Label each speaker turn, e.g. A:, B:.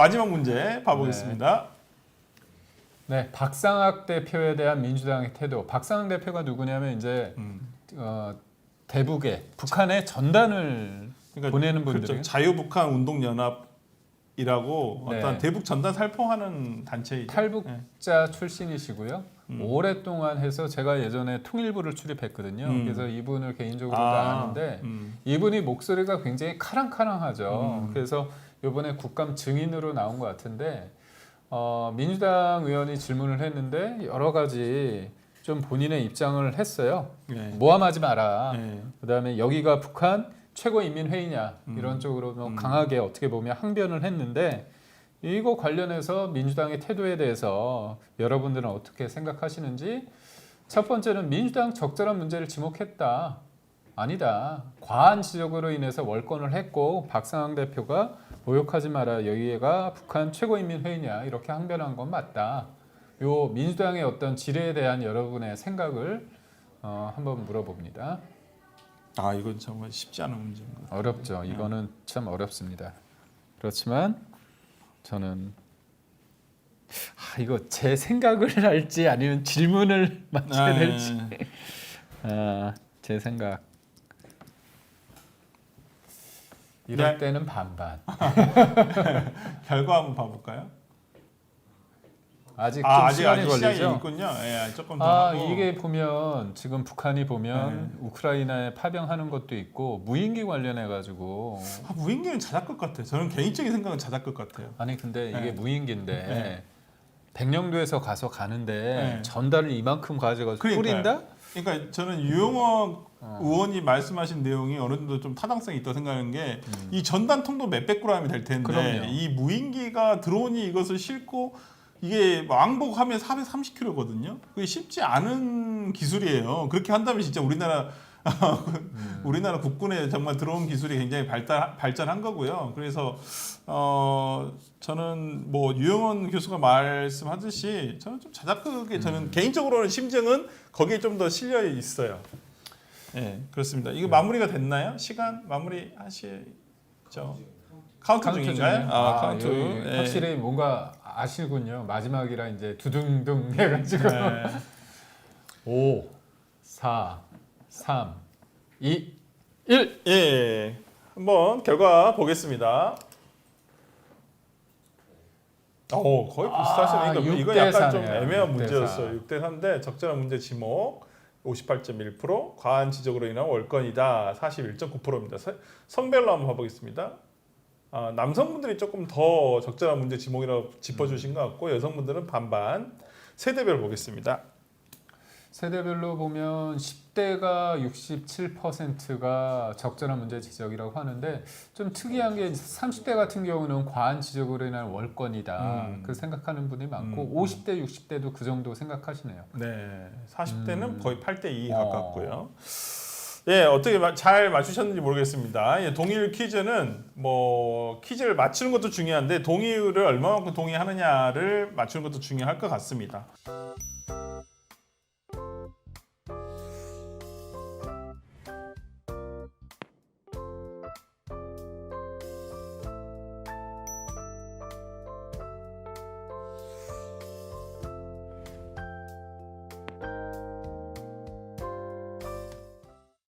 A: 마지막 문제 봐보겠습니다.
B: 네, 박상학 대표에 대한 민주당의 태도. 박상학 대표가 누구냐면 이제
A: 음.
B: 어, 대북에 북한에 전단을
A: 그러니까
B: 보내는 분들이
A: 그렇죠. 자유북한 운동연합 이라고
B: 네.
A: 어떤 대북 전단 살포하는 단체이죠. 네.
B: 탈북자 출신이시고요.
A: 음.
B: 오랫동안 해서 제가 예전에 통일부를 출입했거든요.
A: 음.
B: 그래서 이분을 개인적으로 도
A: 아,
B: 아는데
A: 음.
B: 이분이 목소리가 굉장히 카랑카랑하죠.
A: 음.
B: 그래서 이번에 국감 증인으로 나온 것 같은데 어, 민주당 의원이 질문을 했는데 여러 가지 좀 본인의 입장을 했어요.
A: 네.
B: 모함하지 마라.
A: 네.
B: 그다음에 여기가 북한 최고인민회의냐
A: 음.
B: 이런 쪽으로 뭐
A: 음.
B: 강하게 어떻게 보면 항변을 했는데 이거 관련해서 민주당의 태도에 대해서 여러분들은 어떻게 생각하시는지 첫 번째는 민주당 적절한 문제를 지목했다. 아니다. 과한 지적으로 인해서 월권을 했고 박상황 대표가 모욕하지 마라. 여기가 북한 최고인민회의냐 이렇게 항변한 건 맞다. 요 민주당의 어떤 지뢰에 대한 여러분의 생각을 어, 한번 물어봅니다.
A: 아 이건 정말 쉽지 않은 문제인 것 같아요.
B: 어렵죠. 이거는 참 어렵습니다. 그렇지만 저는 아, 이거 제 생각을 할지 아니면 질문을 맞춰야
A: 아,
B: 될지
A: 예.
B: 아, 제 생각 이럴
A: 네.
B: 때는 반반.
A: 결과 한번 봐볼까요?
B: 아직
A: 좀아 아직
B: 시간이
A: 아직 시간이
B: 걸리죠.
A: 있군요. 예, 조금 더
B: 아
A: 하고.
B: 이게 보면 지금 북한이 보면 우크라이나에 파병하는 것도 있고 무인기 관련해 가지고
A: 아, 무인기는 자작극 같아요. 저는 개인적인 생각은 자작극 같아요.
B: 아니 근데 이게
A: 네.
B: 무인기인데
A: 네.
B: 백령도에서 가서 가는데
A: 네.
B: 전달을 이만큼 가져가서
A: 그러니까요.
B: 뿌린다?
A: 그러니까 저는 유영호
B: 어.
A: 의원이 말씀하신 내용이 어느 정도 좀 타당성이 있다고 생각하는 게 이 전단통도 몇백 그램이 될 텐데
B: 음. 그럼요.
A: 이 무인기가 드론이 이것을 싣고 이게 왕복하면 430km거든요. 그게 쉽지 않은 기술이에요. 그렇게 한다면 진짜 우리나라
B: 음.
A: 우리나라 국군의 정말 드론 기술이 굉장히 발달 발전한 거고요. 그래서 어 저는 뭐 유영원 교수가 말씀하듯이 저는 좀 자작극에
B: 음.
A: 저는 개인적으로는 심정은 거기에 좀 더 실려 있어요. 예, 그렇습니다.
B: 네.
A: 이거 마무리가 됐나요? 시간 마무리 하시죠. 카운트,
B: 카운트
A: 중인가요? 아,
B: 아,
A: 카운트.
B: 여기
A: 예.
B: 확실히 뭔가 아시군요. 마지막이라 이제 두둥둥 해가지고
A: 네.
B: 5, 4, 3, 2, 1.
A: 예, 한번 결과 보겠습니다. 오, 거의.
B: 아, 육대
A: 약간 좀. 애매한 문제였어요. 6대 4인데 적절한 문제 지목 58.1%, 과한 지적으로 인한 월권이다 41.9%입니다. 성별로 한번 봐보겠습니다. 아, 남성분들이 조금 더 적절한 문제 지목이라고 짚어주신 것 같고 여성분들은 반반. 세대별 보겠습니다.
B: 세대별로 보면 10대가 67%가 적절한 문제 지적이라고 하는데 좀 특이한 게 30대 같은 경우는 과한 지적으로 인한 월권이다.
A: 음.
B: 그 생각하는 분이 많고
A: 음.
B: 50대, 60대도 그 정도 생각하시네요.
A: 네, 40대는
B: 음.
A: 거의 8대 2
B: 어.
A: 가깝고요. 예, 어떻게 마- 잘 맞추셨는지 모르겠습니다. 예, 동의율 퀴즈는 뭐 퀴즈를 맞추는 것도 중요한데 동의율을 얼마만큼 동의하느냐를 맞추는 것도 중요할 것 같습니다.